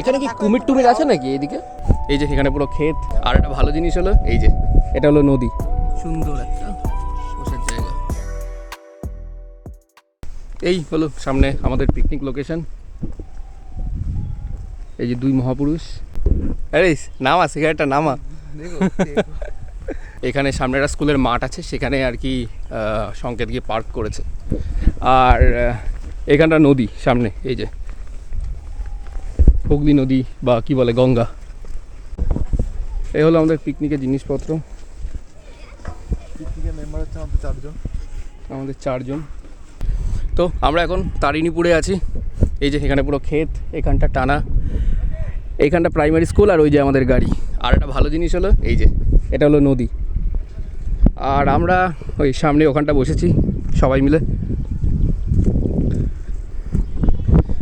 এখানে কি কুমির টুমির আছে নাকি এদিকে এই যে এখানে পুরো ক্ষেত। আর একটা ভালো জিনিস হলো এই যে এটা হলো নদী। সুন্দর একটা বসার জায়গা। এই হলো সামনে আমাদের পিকনিক লোকেশন এই যে দুই মহাপুরুষ। আরে নামা সিগারেটটা নামা। এখানে সামনে একটা স্কুলের মাঠ আছে সেখানে আর কি আহ, সংকেত গিয়ে পার্ক করেছে। আর এখানটা নদী সামনে এই যে। হুগলি নদী বা কি বলে গঙ্গা। এই হলো আমাদের পিকনিকের জিনিসপত্র। পিকনিকের মেম্বার হচ্ছে আমাদের চারজন। আমাদের চারজন। তো আমরা এখন তারিণীপুরে আছি। এই যে এখানে পুরো ক্ষেত এখানটা টানা। এইখানটা প্রাইমারি স্কুল আর ওই যে আমাদের গাড়ি। আর একটা ভালো জিনিস হলো এই যে এটা হলো নদী। আর আমরা ওই সামনে ওখানটা বসেছি সবাই মিলে।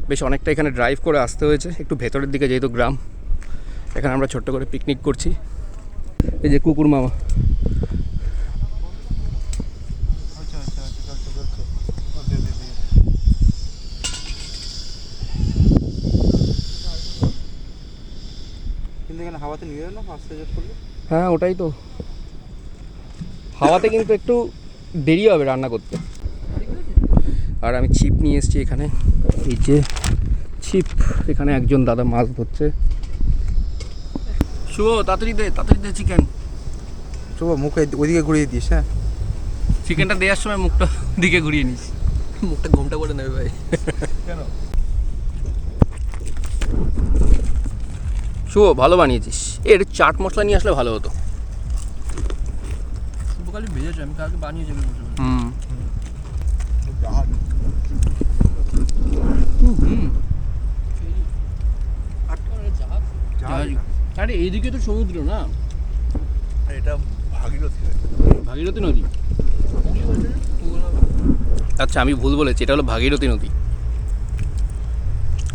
বেশ অনেকটা এখানে ড্রাইভ করে আসতে হয়েছে একটু ভেতরের দিকে যেহেতু গ্রাম এখানে আমরা ছোট্ট করে পিকনিক করছি। এই যে কুকুর মামা। হ্যাঁ ওটাই তো। হাওয়াতে কিন্তু একটু দেরি হবে রান্না করতে। আর আমি ছিপ নিয়ে এসেছি এখানে। এই যে ছিপ এখানে একজন দাদা মাছ ধরছে। শুভ তাড়াতাড়ি দে তাড়াতাড়ি দে চিকেন চলো মুখে ওইদিকে ঘুরিয়ে দিস হ্যাঁ? চিকেনটা দেওয়ার সময় মুখটা দিকে ঘুরিয়ে নিস। মুখটা ঘোমটা করে নেবে ভাই। কেন? শুভ ভালো বানিয়েছিস। এর চাট মশলা নিয়ে আসলে ভালো হতো। শুভকালে ভেজেছে আমি কালকে বানিয়ে যাবে হুম। আরে এইদিকে তো সমুদ্র না। এটা ভাগীরথী ভাগীরথী নদী? আচ্ছা আমি ভুল বলেছি এটা হলো ভাগীরথী নদী।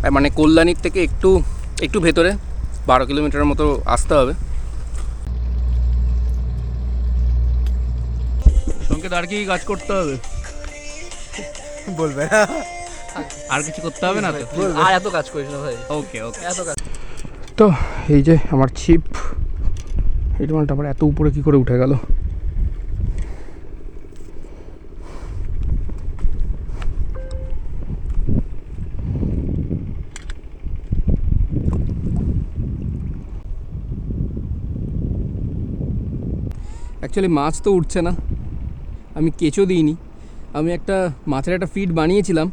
আর মানে কল্যাণীর থেকে একটু একটু ভেতরে বারো কিলোমিটারের মতো আসতে হবে। সংকেত আর কি কাজ করতে হবে? বলবে আর কিছু করতে হবে না তো? আর এত কাজ করিস না ভাই। ওকে ওকে। এত কাজ তো এই যে আমার ছিপ, এই মালটা আবার এত উপরে কি করে উঠে গেল? অ্যাকচুয়ালি মাছ তো উঠছে না। আমি কেঁচো দিইনি। আমি একটা, মাছের একটা ফিড বানিয়েছিলাম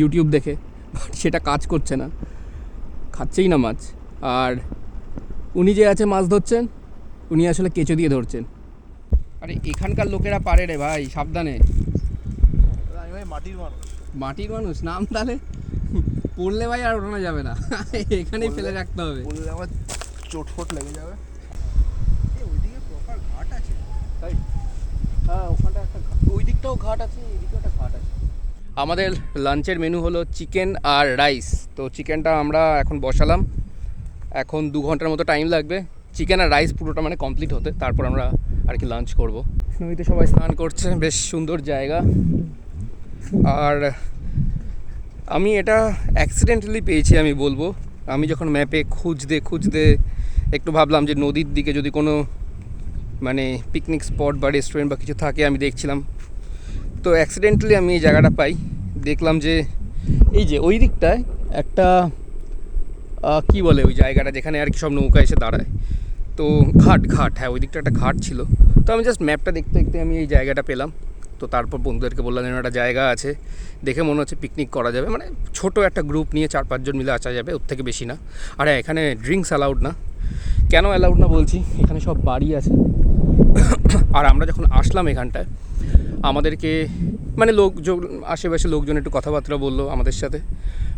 ইউটিউব দেখে বাট সেটা কাজ করছে না। খাচ্ছেই না মাছ। আর উনি যে আছে মাছ ধরছেন উনি আসলে কেঁচো দিয়ে ধরছেন। আরে এখানকার লোকেরা পারে রে ভাই সাবধানে। মাটির মানুষ মাটির মানুষ নাম তাহলে পড়লে ভাই আর ওঠানো যাবে না। এখানেই ফেলে রাখতে হবে। আমার চোট ফোট লেগে যাবে। ওইদিকে প্রপার ঘাট আছে। তাই? হ্যাঁ ওখানটা একটা ওই দিকটাও ঘাট আছে এই দিকেও একটা ঘাট আছে। আমাদের লাঞ্চের মেনু হলো চিকেন আর রাইস তো চিকেনটা আমরা এখন বসালাম। এখন দু ঘণ্টার মতো টাইম লাগবে। চিকেন আর রাইস পুরোটা মানে কমপ্লিট হতে, তারপর আমরা আর কি লাঞ্চ করব। নদীতে সবাই স্নান করছে, বেশ সুন্দর জায়গা। আর আমি এটা অ্যাক্সিডেন্টালি পেয়েছি আমি বলব। আমি যখন ম্যাপে খুঁজতে খুঁজতে একটু ভাবলাম যে নদীর দিকে যদি কোনো মানে পিকনিক স্পট বা রেস্টুরেন্ট বা কিছু থাকে, আমি দেখছিলাম। তো অ্যাক্সিডেন্টালি আমি এই জায়গাটা পাই। দেখলাম যে এই যে ওই দিকটায় একটা কি বলে ওই জায়গাটা যেখানে আর কি সব নৌকা এসে দাঁড়ায়? তো ঘাট ঘাট হ্যাঁ ওই দিকটা একটা ঘাট ছিল। তো আমি জাস্ট ম্যাপটা দেখতে দেখতে আমি এই জায়গাটা পেলাম। তো তারপর বন্ধুদেরকে বললাম যেন একটা জায়গা আছে। দেখে মনে হচ্ছে পিকনিক করা যাবে। মানে ছোট একটা গ্রুপ নিয়ে চার পাঁচজন মিলে আসা যাবে ওর থেকে বেশি না। আর হ্যাঁ, এখানে ড্রিঙ্কস অ্যালাউড না। কেন অ্যালাউড না বলছি? এখানে সব বাড়ি আছে। আর আমরা যখন আসলাম এখানটায় আমাদেরকে মানে লোকজন আশেপাশে লোকজন একটু কথাবার্তা বলল আমাদের সাথে।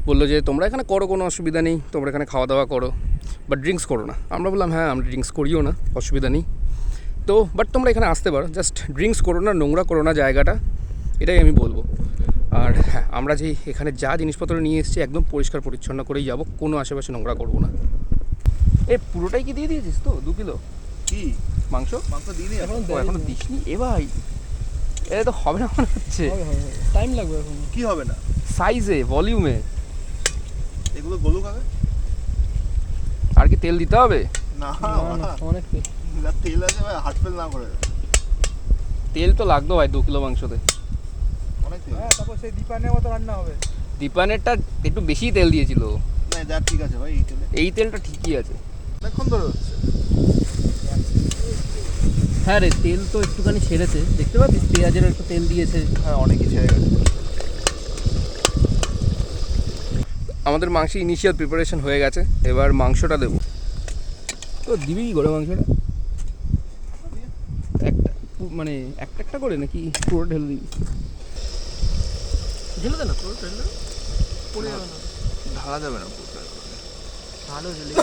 বলল যে তোমরা এখানে করো কোনো অসুবিধা নেই তোমরা এখানে খাওয়া দাওয়া করো বাট ড্রিঙ্কস করো না। আমরা বললাম হ্যাঁ আমরা ড্রিঙ্কস করিও না অসুবিধা নেই। তো বাট তোমরা এখানে আসতে পারো জাস্ট ড্রিঙ্কস করো না নোংরা করো না জায়গাটা এটাই আমি বলব। আর হ্যাঁ আমরা যে এখানে যা জিনিসপত্র নিয়ে এসেছি একদম পরিষ্কার পরিচ্ছন্ন করেই যাব কোনো আশেপাশে নোংরা করব না। এ পুরোটাই কি দিয়ে দিয়েছিস তো দু কিলো? কি? মাংস? মাংস দিইনি ও এখনও দিসনি এ ভাই এটা তো হবে না মনে হচ্ছে। টাইম লাগবে এখন। কি হবে না? সাইজে ভলিউমে এগুলো গলুক আগে আর কি তেল দিতে হবে? না অনেক তেল। আছে ভাই হার্ট ফেল না করে। তেল তো লাগতো ভাই দু কিলো মাংসতে। অনেক তেল। হ্যাঁ তারপর সেই দীপানের মতো রান্না হবে। দীপানেরটা একটু বেশি তেল দিয়েছিল। না যা ঠিক আছে ভাই এই তেলে। এই তেলটা ঠিকই আছে। অনেকক্ষণ ধরে হচ্ছে। হ্যাঁ রে তেল তো একটুখানি ছেড়েছে। দেখতে পাচ্ছিস? পেঁয়াজের একটু তেল দিয়েছে। হ্যাঁ অনেকই ছেড়ে গেছে। আমাদের মাংস ইনিশিয়াল প্রিপারেশন হয়ে গেছে এবার মাংসটা দেবো। তো দিবি কি করে মাংসটা? একটা মানে একটা একটা করে নাকি পুরো ঢেলে দিবি? ঢেলে দে না পুরো ঢেলে দে। পড়ে যাবে না। ঢালা যাবে না পুরো ভালো ঢেলে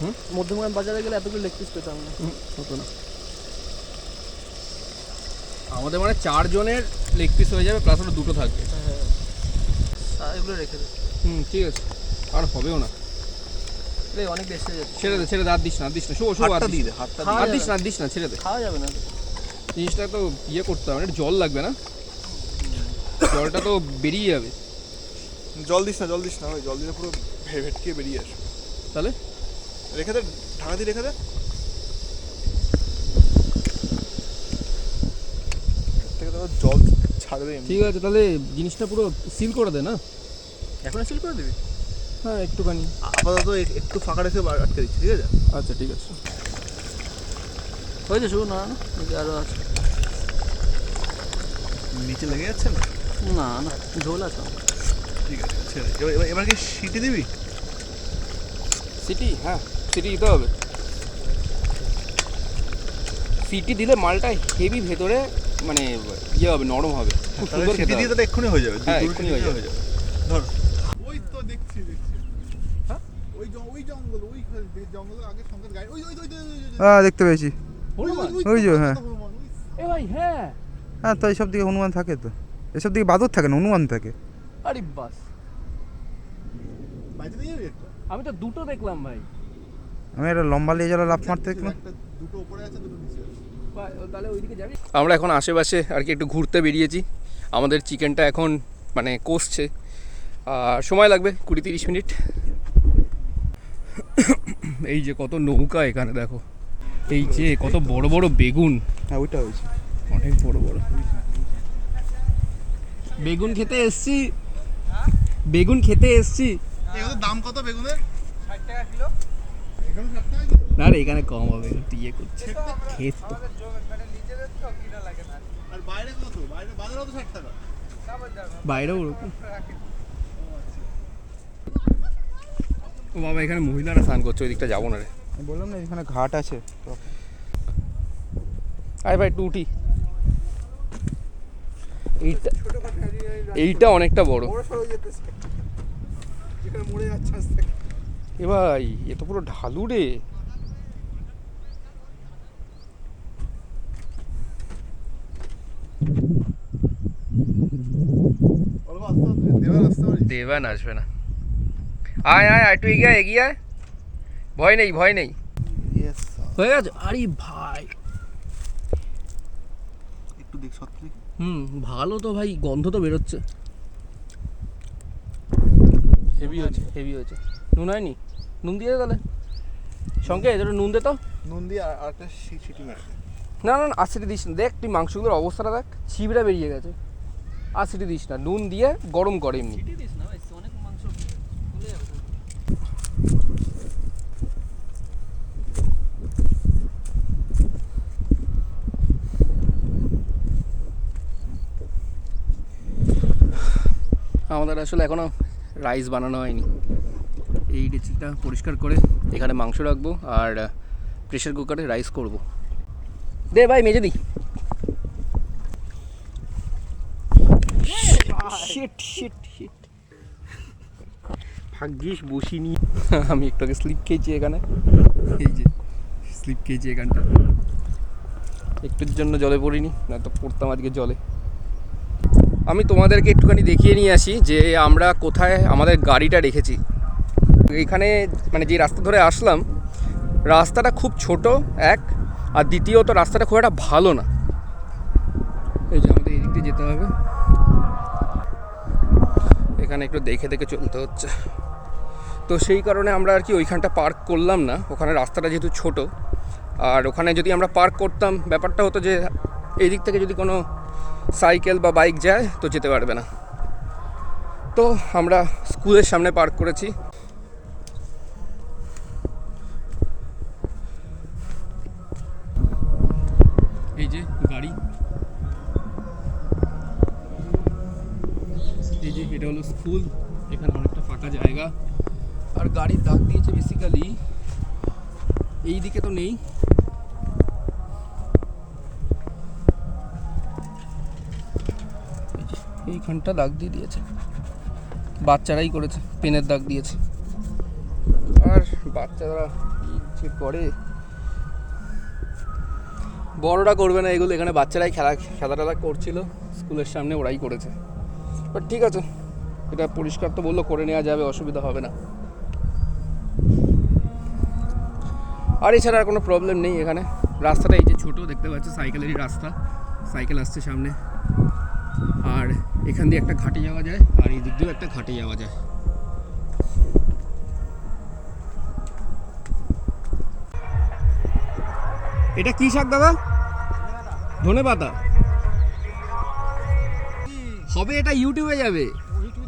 হুম? মধ্যমগ্রাম বাজারে গেলে এতগুলো লেগ পিস পেতাম না। হুম, হতো না। আমাদের মানে চারজনের লেগ পিস হয়ে যাবে প্লাস ওটা দুটো থাকবে। হ্যাঁ। এগুলো রেখে দে। হুম ঠিক আছে। আর হবেও না। রে অনেক বেশি যাচ্ছে। ছেড়ে দে ছেড়ে দে আর দিস না আর দিস না। শো শো আর দিস দিয়ে না। দে হাতটা খাওয়া আর দিস না আর দিস না ছেড়ে দে। খাওয়া যাবে না। জিনিসটা তো ইয়ে করতে হবে একটু জল লাগবে না। জলটা তো বেরিয়ে যাবে। জল দিস না জল দিস না ভাই জল দিলে পুরো ভেটকে বেরিয়ে আসবে। তাহলে? রেখে দে ঢাকা দিয়ে রেখে দে। জল ছাড়বে ঠিক আছে তাহলে জিনিসটা পুরো সিল করে দে না? এখন সিল করে দিবি? হ্যাঁ একটুখানি। আপাতত একটু ফাঁকা রেখে আটকে দিচ্ছি ঠিক আছে? আচ্ছা ঠিক আছে। হয়েছে শুধু না আরও আছে। নিচে লেগে যাচ্ছে না? না না ঝোল আছে। ঠিক আছে ছেড়ে এবার- এবার এবার কি সিটি দিবি? সিটি? হ্যাঁ সিটি দিতে হবে। সিটি দিলে মালটা হেভি ভেতরে মানে ইয়ে হবে নরম হবে। খুব তাহলে সুন্দর সিটি খেতে দিয়ে হবে। এক্ষুনি হয়ে যাবে। হ্যাঁ, এক্ষুনি হয়ে যাবে। ধর ওই তো দেখছি দেখছি হ্যাঁ ওই জ- ওই জঙ্গল ওই জঙ্গল আগে সঙ্গে গাড়ি ওই ওই ওই ওই- ওই- ওই- হ্যাঁ দেখতে পেয়েছি। ওই- যে, হ্যাঁ। এ ভাই হ্যাঁ। হ্যাঁ। তো এইসব দিকে হনুমান থাকে তো। এসব দিকে বাদর থাকে না হনুমান থাকে। আরে বাস। আমি তো দুটো দেখলাম ভাই। আমি একটা লম্বা লিয়ে যারা লাফ মারতে দেখলাম। দুটো উপরে আছে দুটো নিচে আছে। তাহলে যাবি? আমরা এখন আশেপাশে আর কি একটু ঘুরতে বেরিয়েছি। আমাদের চিকেনটা এখন মানে কষছে। আর সময় লাগবে কুড়ি তিরিশ মিনিট। এই যে কত নৌকা এখানে দেখো। এই যে কত বড় বড় বেগুন। হ্যাঁ ওইটা হয়েছে। অনেক বড় বড়। বেগুন খেতে এসছি। বেগুন খেতে এসছি। দাম কত বেগুনের? ষাট টাকা কিলো না রে এখানে কম হবে একটু ইয়ে করছে। খেত তো। বাইরে কত? বাইরে বাজারেও তো ষাট টাকা? বাইরেও ওরকম। ও বাবা এখানে মহিলারা স্নান করছে ওই দিকটা যাব না রে। বললাম না এখানে ঘাট আছে। আয় ভাই উঠি এইটা এইটা অনেকটা বড়। এ ভাই এ তো পুরো ঢালু রে। দেবান আসবে না। আয় আয় আয় একটু এগিয়ে এগিয়ে আয়। ভয় নেই ভয় নেই। হয়ে গেছে? আরে ভাই। একটু দেখ সত্যি হুম ভালো তো ভাই গন্ধ তো বেরোচ্ছে। হেভি হয়েছে হেভি হয়েছে। নুন হয়নি? নুন দিয়ে দে তাহলে। সঙ্গে এটা নুন দে তো। নুন দিয়ে আর একটা সিটি মারে না না না আর সিটি দিস না। দেখ তুই মাংসগুলোর অবস্থাটা দেখ। ছিবড়া বেরিয়ে গেছে। আর সিটি দিস না। নুন দিয়ে গরম করে এমনি চিটি দিস না ভাই অনেক মাংস ফুলে যাবে তো। আমাদের আসলে এখনও রাইস বানানো হয়নি। এই ডেচিটা পরিষ্কার করে এখানে মাংস রাখব আর প্রেশার কুকারে রাইস করব। দে ভাই মেজে দিই শিট শিট শিট ভাগ্যিস বসিনি আমি একটু আগে স্লিপ খেয়েছি এখানে। এই যে স্লিপ খেয়েছি এখানটা। একটুর জন্য জলে পড়িনি না তো পড়তাম আজকে জলে। আমি তোমাদেরকে একটুখানি দেখিয়ে নিয়ে আসি যে আমরা কোথায় আমাদের গাড়িটা রেখেছি। এখানে মানে যে রাস্তা ধরে আসলাম, রাস্তাটা খুব ছোট এক, আর দ্বিতীয়ত রাস্তাটা খুব একটা ভালো না। এই যে আমাদের এদিক দিয়ে যেতে হবে। এখানে একটু দেখে দেখে চলতে হচ্ছে। তো সেই কারণে আমরা আর কি ওইখানটা পার্ক করলাম না। ওখানে রাস্তাটা যেহেতু ছোট, আর ওখানে যদি আমরা পার্ক করতাম, ব্যাপারটা হতো যে এই দিক থেকে যদি কোনো সাইকেল বা বাইক যায় তো যেতে পারবে না। তো আমরা স্কুলের সামনে পার্ক করেছি। এই যে গাড়ি। এই যে এটা হলো স্কুল, এখানে অনেকটা ফাঁকা জায়গা। আর গাড়ির দাগ দিয়েছে বেসিক্যালি এই দিকে তো নেই। এইখানটা দাগ দিয়ে দিয়েছে। বাচ্চারাই করেছে, পেনের দাগ দিয়েছে। আর বাচ্চারা কি যে করে, বড়রা করবে না এগুলো। এখানে বাচ্চারাই খেলা খেলা টেলা করছিল, স্কুলের সামনে ওরাই করেছে। বাট ঠিক আছে, এটা পরিষ্কার তো বলল, করে নেওয়া যাবে, অসুবিধা হবে না। আর এছাড়া আর কোনো প্রবলেম নেই এখানে। রাস্তাটা এই যে ছোটো, দেখতে পাচ্ছ, সাইকেলেরই রাস্তা। সাইকেল আসছে সামনে। আর এখান দিয়ে একটা ঘাটে যাওয়া যায়, আর এই দিক দিয়েও একটা ঘাটে যাওয়া যায়। এটা কি শাক দাদা? ধনে পাতা হবে এটা ইউটিউবে যাবে।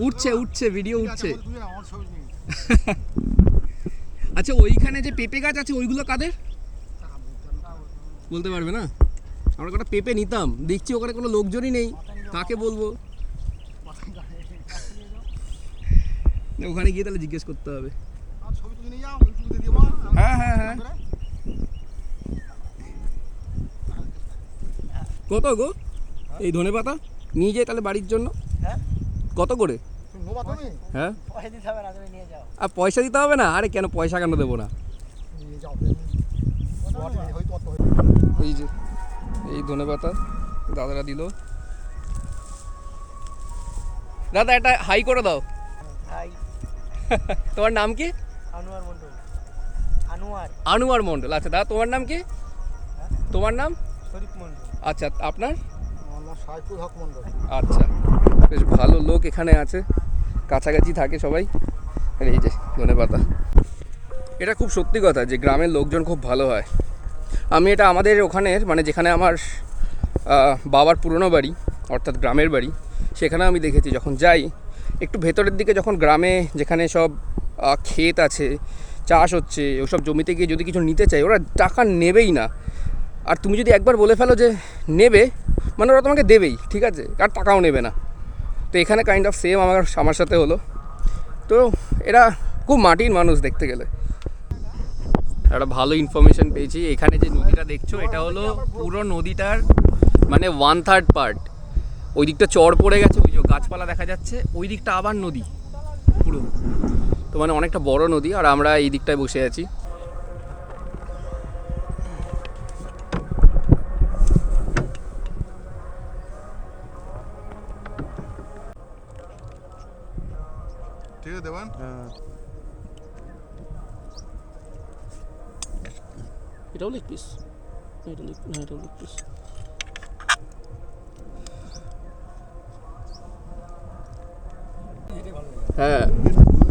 উঠছে উঠছে ভিডিও উঠছে। আচ্ছা ওইখানে যে পেঁপে গাছ আছে, ওইগুলো কাদের? বলতে পারবে না? আমরা কটা পেঁপে নিতাম, দেখছি ওখানে কোনো লোকজনই নেই। কাকে বলব? ওখানে গিয়ে তাহলে জিজ্ঞেস করতে হবে। হ্যাঁ হ্যাঁ হ্যাঁ। কত গো? এই ধনে পাতা নিয়ে যাই তাহলে বাড়ির জন্য। হ্যাঁ? কত করে? হ্যাঁ? আর পয়সা দিতে হবে না? আরে কেন পয়সা কেন দেবো না? এই যে এই ধনে পাতা দাদারা দিল। দাদা এটা হাই করে দাও। ভাই তোমার নাম কি? আনোয়ার মন্ডল আনোয়ার। আনোয়ার মণ্ডল আচ্ছা দাদা তোমার নাম কি? তোমার নাম? শরীফ মন্ডল আচ্ছা আপনার? সাইফুল হক মন্ডল আচ্ছা বেশ ভালো লোক এখানে আছে কাছাকাছি থাকে সবাই। এই যে ধনে পাতা। এটা খুব সত্যি কথা যে গ্রামের লোকজন খুব ভালো হয়। আমি এটা আমাদের ওখানের মানে যেখানে আমার বাবার পুরনো বাড়ি অর্থাৎ গ্রামের বাড়ি সেখানে আমি দেখেছি, যখন যাই, একটু ভেতরের দিকে যখন গ্রামে যেখানে সব ক্ষেত আছে, চাষ হচ্ছে, ওসব জমিতে গিয়ে যদি কিছু নিতে চাই, ওরা টাকা নেবেই না। আর তুমি যদি একবার বলে ফেলো যে, নেবে মানে ওরা তোমাকে দেবেই, ঠিক আছে? আর টাকাও নেবে না। তো এখানে কাইন্ড অফ সেম আমার আমার সাথে হলো। তো এরা খুব মাটির মানুষ দেখতে গেলে। একটা ভালো ইনফরমেশন পেয়েছি। এখানে যে নদীটা দেখছ, এটা হলো পুরো নদীটার মানে ওয়ান থার্ড পার্ট ওই দিকটা চড় পড়ে গেছে ওই যে গাছপালা দেখা যাচ্ছে। ওই দিকটা আবার নদী পুরো। তো মানে অনেকটা বড় নদী আর আমরা এই দিকটায় বসে আছি। ঠিক আছে দেবান এটাও লেগ পিস। এটা লেগ না এটাও লেগ পিস। হ্যাঁ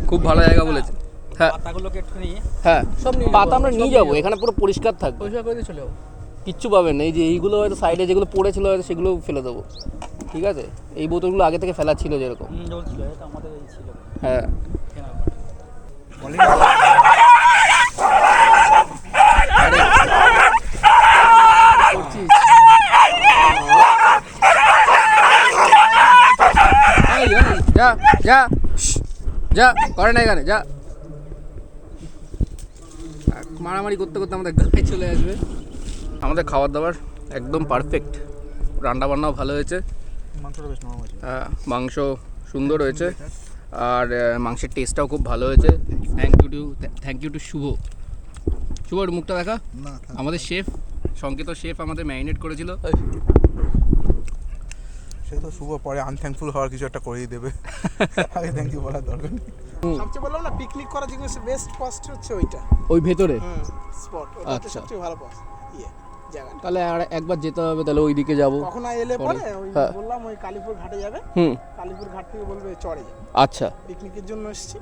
খুব ভালো জায়গা বলেছে। হ্যাঁ। পাতাগুলোকে একটুখানি হ্যাঁ। সব পাতা আমরা নিয়ে যাব। এখানে পুরো পরিষ্কার থাকবে। পয়সা করে চলে যাব। কিচ্ছু পাবেন না এই যে এইগুলো হয়তো সাইডে যেগুলো পড়েছিল হয়তো সেগুলো ফেলে দেবো। ঠিক আছে? এই বোতলগুলো আগে থেকে ফেলা ছিল যেরকম। হ্যাঁ। এই, এই, যা করে না এখানে যা। মারামারি করতে করতে আমাদের গায়ে চলে আসবে। আমাদের খাবার দাবার একদম পারফেক্ট রান্না বান্নাও ভালো হয়েছে। মাংস সুন্দর হয়েছে। আর মাংসের টেস্টটাও খুব ভালো হয়েছে। Thank you too thank you too Shubho. Shubho ওর মুখটা দেখা। আমাদের শেফ সংকেত শেফ আমাদের ম্যারিনেট করেছিল। সে তো শুভ পরে আনথ্যাঙ্কফুল হওয়ার কিছু একটা করেই দেবে। আগে থ্যাংক ইউ বলার দরকার নেই। সবচেয়ে বললাম না পিকনিক করার জন্য বেস্ট স্পট হচ্ছে ওইটা। ওই ভেতরে? স্পট ওটা আচ্ছা। সবচেয়ে ভালো পথ ইয়ে তাহলে আর একবার যেতে হবে তাহলে ওই দিকে যাব। কখন এলে পরে। ওই হ্যাঁ। বললাম ওই কালীপুর ঘাটে যাবে। হুম। কালীপুর ঘাট থেকে বলবে চড়ে আচ্ছা। পিকনিকের জন্য এসেছি।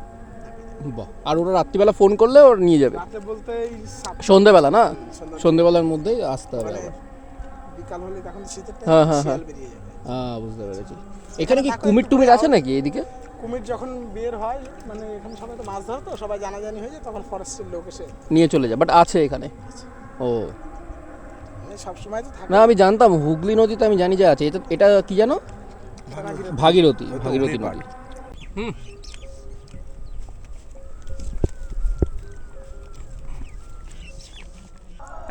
বাহ। আর ওরা রাত্রিবেলা ফোন করলে ওর নিয়ে যাবে? রাতে বলতে এই সন্ধেবেলা না? সন্ধ্যা- সন্ধেবেলার মধ্যেই আসতে হবে মানে বিকাল হলে তখন শীতের time হ্যাঁ, হ্যাঁ, হ্যাঁ। বেরিয়ে যাবে। বুঝতে পেরেছি। এখানে কি কুমির টুমির আছে নাকি এদিকে? কুমির যখন বের হয় মানে এখানে সবাই তো মাছ ধরে তো সবাই জানাজানি হয়ে যায় তখন ফরেস্টের লোক এসে নিয়ে চলে যায় বাট আছে এখানে। ও। মানে সবসময় তো না আমি জানতাম হুগলি নদীতে আমি জানি যে আছে। এটা এটা কি জানো? ভাগীরথী। ভাগীরথী নদী। হুম।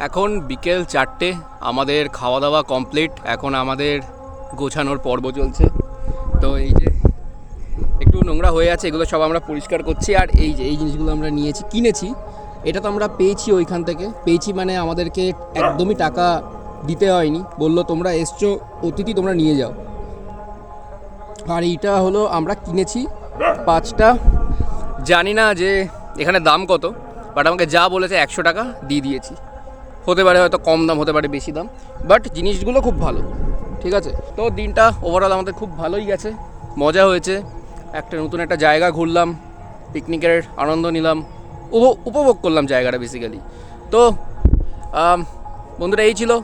এখন বিকেল চারটে আমাদের খাওয়া দাওয়া কমপ্লিট এখন আমাদের গোছানোর পর্ব চলছে। তো এই যে একটু নোংরা হয়ে আছে, এগুলো সব আমরা পরিষ্কার করছি। আর এই যে, এই জিনিসগুলো আমরা নিয়েছি, কিনেছি, এটা তো আমরা পেয়েছি ওইখান থেকে। পেয়েছি মানে আমাদেরকে একদমই টাকা দিতে হয়নি। বলল, তোমরা এসছো, অতিথি তোমরা নিয়ে যাও। আর এইটা হলো, আমরা কিনেছি পাঁচটা। জানি না যে এখানে দাম কত বাট আমাকে যা বলেছে একশো টাকা দিয়ে দিয়েছি। হতে পারে হয়তো কম দাম, হতে পারে বেশি দাম বাট জিনিসগুলো খুব ভালো। ঠিক আছে? তো দিনটা ওভারঅল আমাদের খুব ভালোই গেছে, মজা হয়েছে। একটা নতুন একটা জায়গা ঘুরলাম পিকনিকের আনন্দ নিলাম, উপ- উপভোগ করলাম জায়গাটা বেসিক্যালি তো বন্ধুরা, এই ছিল